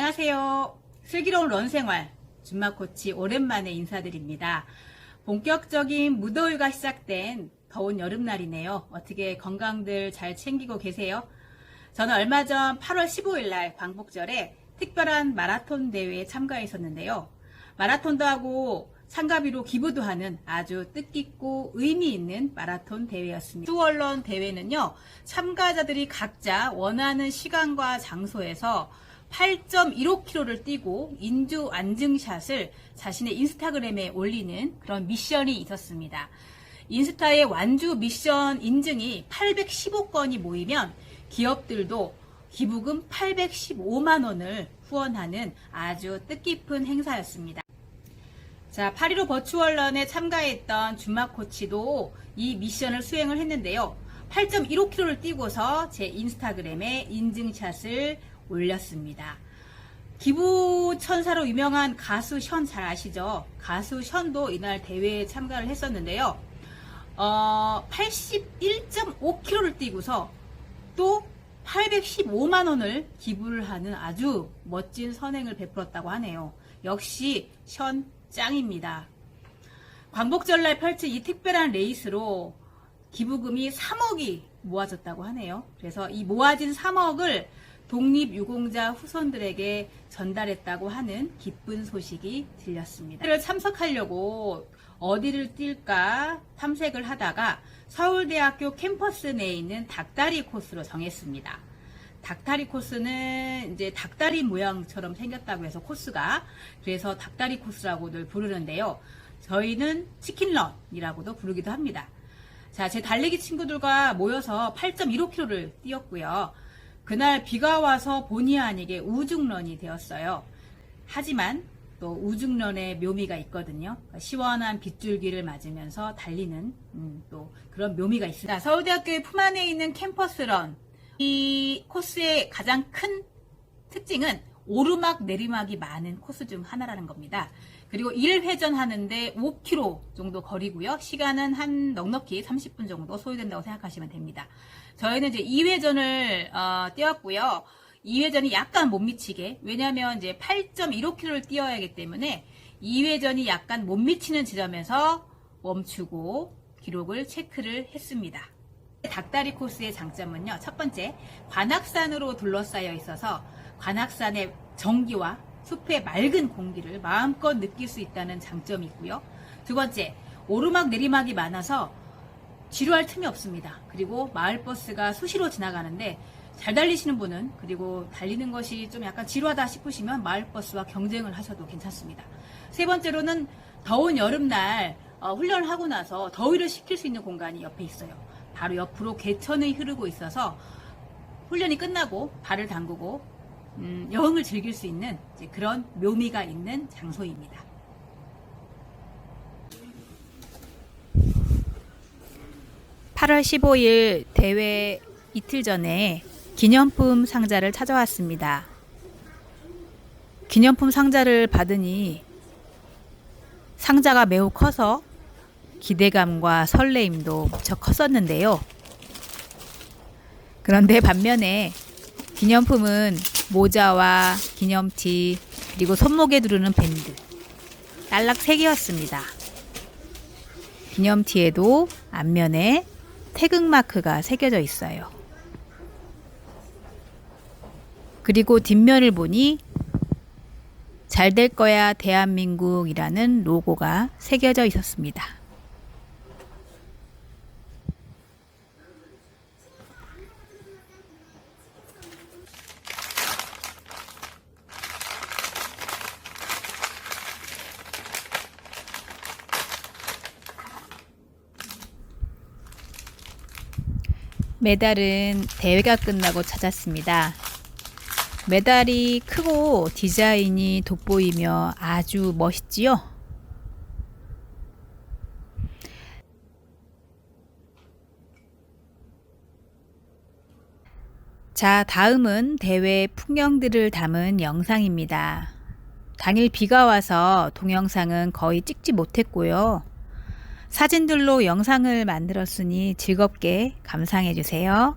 안녕하세요. 슬기로운 런생활 준마코치 오랜만에 인사드립니다. 본격적인 무더위가 시작된 더운 여름날이네요. 어떻게 건강들 잘 챙기고 계세요? 저는 얼마 전 8월 15일 날 광복절에 특별한 마라톤 대회에 참가했었는데요. 마라톤도 하고 참가비로 기부도 하는 아주 뜻깊고 의미 있는 마라톤 대회였습니다. 수월런 대회는요, 참가자들이 각자 원하는 시간과 장소에서 8.15km를 뛰고 인주 안증샷을 자신의 인스타그램에 올리는 그런 미션이 있었습니다. 인스타의 완주 미션 인증이 815건이 모이면 기업들도 기부금 815만 원을 후원하는 아주 뜻깊은 행사였습니다. 자, 8.15 버추얼런에 참가했던 준마 코치도 이 미션을 수행을 했는데요. 8.15km를 뛰고서 제 인스타그램에 인증샷을 올렸습니다. 기부 천사로 유명한 가수 션 잘 아시죠? 가수 션도 이날 대회에 참가를 했었는데요. 어, 81.5km를 뛰고서 또 815만 원을 기부를 하는 아주 멋진 선행을 베풀었다고 하네요. 역시 션 짱입니다. 광복절날 펼칠 이 특별한 레이스로 기부금이 3억이 모아졌다고 하네요. 그래서 이 모아진 3억을 독립유공자 후손들에게 전달했다고 하는 기쁜 소식이 들렸습니다. 를 참석하려고 어디를 뛸까 탐색을 하다가 서울대학교 캠퍼스 내에 있는 닭다리 코스로 정했습니다. 닭다리 코스는 이제 닭다리 모양처럼 생겼다고 해서 코스가 그래서 닭다리 코스라고들 부르는데요. 저희는 치킨런이라고도 부르기도 합니다. 자, 제 달리기 친구들과 모여서 8.15km를 뛰었고요. 그날 비가 와서 본의 아니게 우중런이 되었어요. 하지만 또 우중런의 묘미가 있거든요. 시원한 빗줄기를 맞으면서 달리는 음, 또 그런 묘미가 있습니다. 서울대학교의 품 안에 있는 캠퍼스런 이 코스의 가장 큰 특징은 오르막 내리막이 많은 코스 중 하나라는 겁니다. 그리고 1회전 하는데 5km 정도 거리고요. 시간은 한 넉넉히 30분 정도 소요된다고 생각하시면 됩니다. 저희는 이제 2회전을 어, 뛰었고요. 2회전이 약간 못 미치게 왜냐하면 이제 8.15km를 뛰어야 하기 때문에 2회전이 약간 못 미치는 지점에서 멈추고 기록을 체크를 했습니다. 닭다리 코스의 장점은요. 첫 번째, 관악산으로 둘러싸여 있어서 관악산의 정기와 숲의 맑은 공기를 마음껏 느낄 수 있다는 장점이 있고요. 두 번째, 오르막 내리막이 많아서 지루할 틈이 없습니다. 그리고 마을버스가 수시로 지나가는데 잘 달리시는 분은 그리고 달리는 것이 좀 약간 지루하다 싶으시면 마을버스와 경쟁을 하셔도 괜찮습니다. 세 번째로는 더운 여름날 어, 훈련을 하고 나서 더위를 식힐 수 있는 공간이 옆에 있어요. 바로 옆으로 개천이 흐르고 있어서 훈련이 끝나고 발을 담그고 음, 여행을 즐길 수 있는 그런 묘미가 있는 장소입니다. (8월 15일) 대회 이틀 전에 기념품 상자를 찾아왔습니다. 기념품 상자를 받으니 상자가 매우 커서 기대감과 설레임도 무척 컸었는데요. 그런데 반면에 기념품은 모자와 기념티 그리고 손목에 두르는 밴드 딸락 3개였습니다. 기념티에도 앞면에 태극마크가 새겨져 있어요. 그리고 뒷면을 보니 잘 될 거야 대한민국이라는 로고가 새겨져 있었습니다. 메달은 대회가 끝나고 찾았습니다. 메달이 크고 디자인이 돋보이며 아주 멋있지요? 자, 다음은 대회 풍경들을 담은 영상입니다. 당일 비가 와서 동영상은 거의 찍지 못했고요. 사진들로 영상을 만들었으니 즐겁게 감상해 주세요.